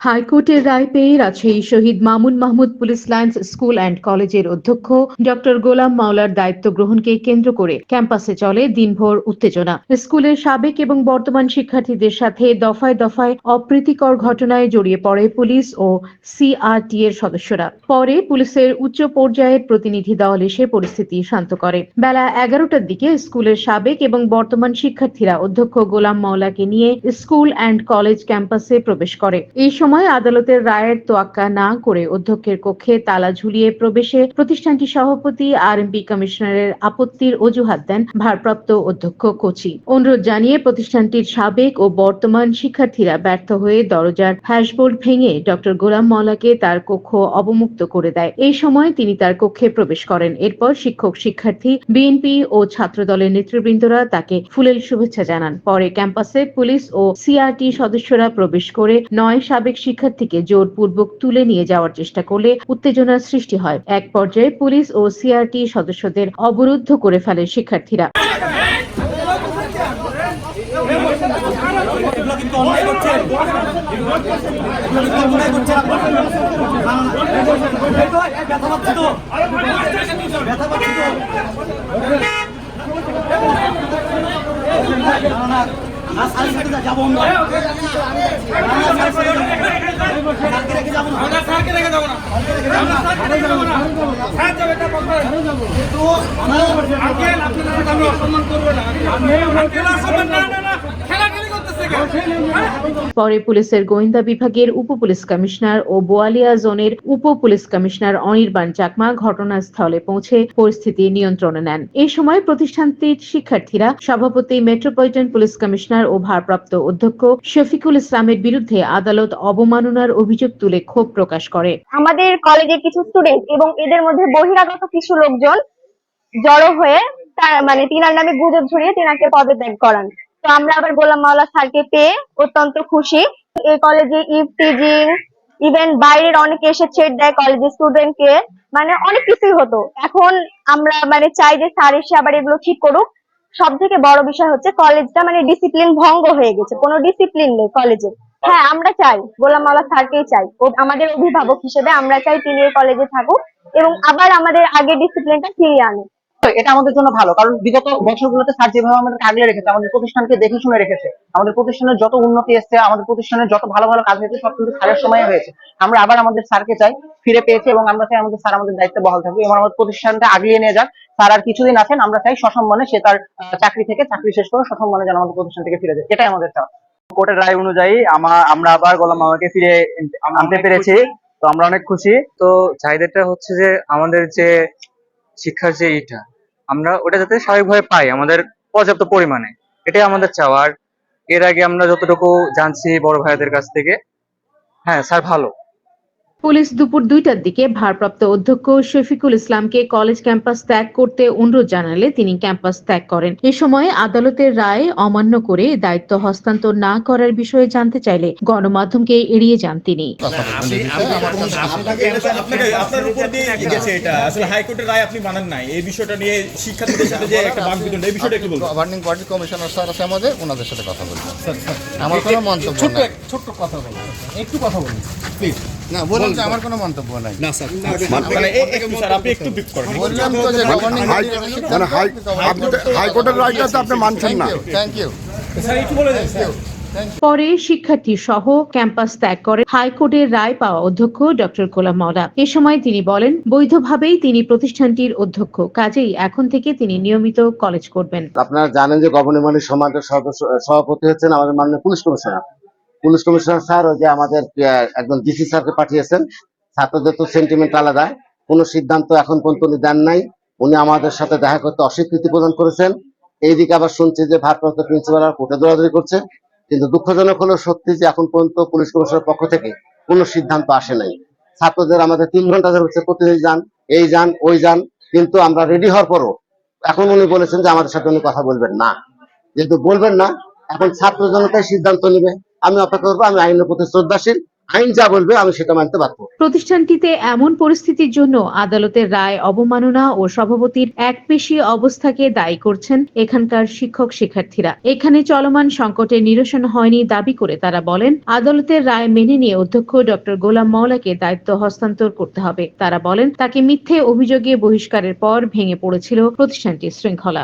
হাইকোর্টের রায় পেয়ে Rajshahi Shaheed Mamun Mahmud police lines school and কলেজের অধ্যক্ষ ডক্টর গোলাম মাওলার দায়িত্ব গ্রহণকে কেন্দ্র করে ক্যাম্পাসে চলে দিনভর উত্তেজনা। স্কুলের সাবেক এবং বর্তমান শিক্ষার্থীদের সাথে দফায় দফায় অপ্রীতিকর ঘটনায় জড়িয়ে পড়ে পুলিশ ও সিআরটি এর সদস্যরা। পরে পুলিশের উচ্চ পর্যায়ের প্রতিনিধি দল এসে পরিস্থিতি শান্ত করে। বেলা এগারোটার দিকে স্কুলের সাবেক এবং বর্তমান শিক্ষার্থীরা অধ্যক্ষ গোলাম মাওলাকে নিয়ে স্কুল অ্যান্ড কলেজ ক্যাম্পাসে প্রবেশ করে। এই সময় আদালতের রায়ের তোয়াক্কা না করে অধ্যক্ষের কক্ষে তালা ঝুলিয়ে প্রবেশে প্রতিষ্ঠানটির সভাপতি আর এমপি কমিশনারের আপত্তির অজুহাত দেন ভারপ্রাপ্ত অধ্যক্ষ কোচি। অনুরোধ জানিয়ে প্রতিষ্ঠানটির সাবেক ও বর্তমান শিক্ষার্থীরা ব্যর্থ হয়ে দরজার হ্যাশবোর্ড ভেঙে ডক্টর গোলাম মাওলাকে তার কক্ষ অবমুক্ত করে দেয়। এই সময় তিনি তার কক্ষে প্রবেশ করেন। এরপর শিক্ষক, শিক্ষার্থী বিএনপি ও ছাত্র দলের নেতৃবৃন্দরা তাকে ফুলেল শুভেচ্ছা জানান। পরে ক্যাম্পাসে পুলিশ ও সিআরটি সদস্যরা প্রবেশ করে নয় সাবেক শিক্ষার্থীকে জোরপূর্বক তুলে নিয়ে যাওয়ার চেষ্টা করলে উত্তেজনার সৃষ্টি হয়। এক পর্যায়ে পুলিশ ও সিআরটি সদস্যদের অবরুদ্ধ করে ফেলে শিক্ষার্থীরা। পাচ্ছি তো না, খেলা খেলি স্যারের পরে পুলিশের গোয়েন্দা বিভাগের উপ পুলিশ কমিশনার ও বোয়ালিয়া জোনের উপ পুলিশ কমিশনার অনির্বাণ চাকমা ঘটনাস্থলে পৌঁছে পরিস্থিতি নিয়ন্ত্রণে নেন। এই সময় প্রতিষ্ঠানটির শিক্ষার্থীরা সভাপতি মেট্রোপলিটন পুলিশ কমিশনার ও ভারপ্রাপ্ত অধ্যক্ষ শফিকুল ইসলামের বিরুদ্ধে আদালত অবমাননার অভিযোগ তুলে ক্ষোভ প্রকাশ করে। আমাদের কলেজের কিছু স্টুডেন্ট এবং এদের মধ্যে বহিরাগত কিছু লোকজন জড়ো হয়ে মানে তিনার নামে গুজব ছড়িয়ে তিনাকে পদত্যাগ করান। তো আমরা আবার গোলাম মাওলা স্যারকে পেয়ে অত্যন্ত খুশি। এই কলেজে ইভটিজিং ইভেন বাইরের অনেকে এসে ছেড় দেয় কলেজের স্টুডেন্টকে মানে অনেক কিছুই হতো। এখন আমরা মানে চাই যে স্যার এসে আবার এগুলো ঠিক করুক। সব থেকে বড় বিষয় হচ্ছে কলেজটা মানে ডিসিপ্লিন ভঙ্গ হয়ে গেছে। কোনো ডিসিপ্লিন নেই কলেজে হ্যাঁ আমরা চাই। গোলাম মাওলা স্যারকেই চাই। আমাদের অভিভাবক হিসেবে আমরা চাই তিনি কলেজে থাকুক এবং আবার আমাদের আগের ডিসিপ্লিনটা ফিরিয়ে আনুক। এটা আমাদের জন্য ভালো। কারণ বিগত বছরগুলোতে স্যার যেভাবে আমাদের আগলে রেখেছে, আমাদের প্রতিষ্ঠানকে দেখে শুনে রেখেছে, আমাদের প্রতিষ্ঠানের যত উন্নতি এসছে, আমাদের প্রতিষ্ঠানের যত ভালো ভালো কাজ হয়েছে, সব কিন্তু স্যারের সময় হয়েছে। আমরা আবার আমাদের স্যারকে চাই, ফিরে পেয়েছি এবং আমরা চাই আমাদের স্যার আমাদের দায়িত্বে বহাল থাকবে এবং আমাদের প্রতিষ্ঠানটা আগিয়ে নিয়ে যাক। স্যার আর কিছুদিন আছেন, আমরা চাই সসম্মানে সে তার চাকরি থেকে চাকরি শেষ করে সসম্মানে যেন আমাদের প্রতিষ্ঠান থেকে ফিরে যায়। এটাই আমাদের চাওয়া। কোর্টের রায় অনুযায়ী আমা- আমরা আবার গোলাম মামাকে ফিরে আনতে পেরেছি। তো আমরা অনেক খুশি। তো চাহিদাটা হচ্ছে যে আমাদের যে শিক্ষার যে এটা, আমরা ওটা যাতে স্বাভাবিকভাবে পাই আমাদের পর্যাপ্ত পরিমাণে, এটাই আমাদের চাওয়ার এর আগে আমরা যতটুকু জানছি বড় ভাইদের কাছ থেকে হ্যাঁ স্যার ভালো। পুলিশ দুপুর দুইটার দিকে ভারপ্রাপ্ত অধ্যক্ষ শফিকুল ইসলামকে কলেজ ক্যাম্পাস ত্যাগ করতে অনুরোধ জানালে তিনি ক্যাম্পাস ত্যাগ করেন। এ সময় আদালতের রায় অমান্য করে দায়িত্ব হস্তান্তর না করার বিষয়ে জানতে চাইলে গণমাধ্যমকে এড়িয়ে যান তিনি। আপনাকে আপনাকে আপনার উপর দিয়ে গেছে এটা? আসলে হাইকোর্টের রায় আপনি মানেন নাই। এই বিষয়টা নিয়ে শিক্ষার্থীদের সাথে যে একটা বাকবিতণ্ডা এই বিষয়টা একটু বলুন। গভর্নিং বডি কমিশনার স্যার আছে আমাদের ওনাদের সাথে কথা বলব আমার কোনো মন্তব্য ছোট্ট কথা বলুন। একটু কথা বলুন। প্লিজ না বললাম যে আমার কোনো মন্তব্য নাই। না স্যার মানে স্যার আপনি একটু বিপ করেন। বললাম তো যে মানে হাই- হাইকোর্টের রায়টা আপনি মানছেন না। থ্যাংক ইউ স্যার একটু বলে দেন স্যার। পরে শিক্ষার্থী সহ ক্যাম্পাস ত্যাগ করে হাইকোর্টের রায় পাওয়া অধ্যক্ষ ডক্টর গোলাম মাওলা। এ সময় তিনি বলেন বৈধভাবেই তিনি প্রতিষ্ঠানটির অধ্যক্ষ কাজেই এখন থেকে তিনি নিয়মিত কলেজ করবেন। আপনারা জানেন যে গভর্নিং বডির সমাজের সদস্য সভাপতি হচ্ছেন আমাদের মাননীয় police commissioner. Police commissioner sir ওই যে আমাদের একজন ডিসি স্যারকে পাঠিয়েছেন। ছাত্রদের তো সেন্টিমেন্ট আলাদা। কোনো সিদ্ধান্ত এখন পর্যন্ত উনি দেন নাই। উনি আমাদের সাথে দেখা করতে অস্বীকৃতি প্রদান করেছেন। এইদিকে আবার শুনছি যে ভারপ্রাপ্ত প্রিন্সিপাল আর কোর্টে দৌড়াদৌড়ি করছে। কিন্তু দুঃখজনক হলো সত্যি যে এখন পর্যন্ত পুলিশ কমিশনের পক্ষ থেকে কোনো সিদ্ধান্ত আসে নাই। ছাত্রদের আমাদের তিন ঘণ্টা ধরে হচ্ছে প্রতিনিধি যান, এই যান, ওই যান, কিন্তু আমরা রেডি হওয়ার পরও এখন উনি বলেছেন যে আমাদের সাথে উনি কথা বলবেন না। যেহেতু বলবেন না, এখন ছাত্র জনতাই সিদ্ধান্ত নেবে। আমি অপেক্ষা করব, আমি আইনের প্রতি শ্রদ্ধাশীল। আইন যা বলবে, আমি সেটা মানতে বাধ্য। প্রতিষ্ঠানটিতে এমন পরিস্থিতির জন্য আদালতের রায় অবমাননা ও সভাপতির একপেশী অবস্থাকে দায়ী করছেন এখানকার শিক্ষক শিক্ষার্থীরা। এখানে চলমান সংকটের নিরসন হয়নি দাবি করে তারা বলেন, আদালতের রায় মেনে নিয়ে অধ্যক্ষ ডক্টর গোলাম মাওলাকে দায়িত্ব হস্তান্তর করতে হবে। তারা বলেন, তাকে মিথ্যে অভিযোগে বহিষ্কারের পর ভেঙে পড়েছিল প্রতিষ্ঠানটির শৃঙ্খলা।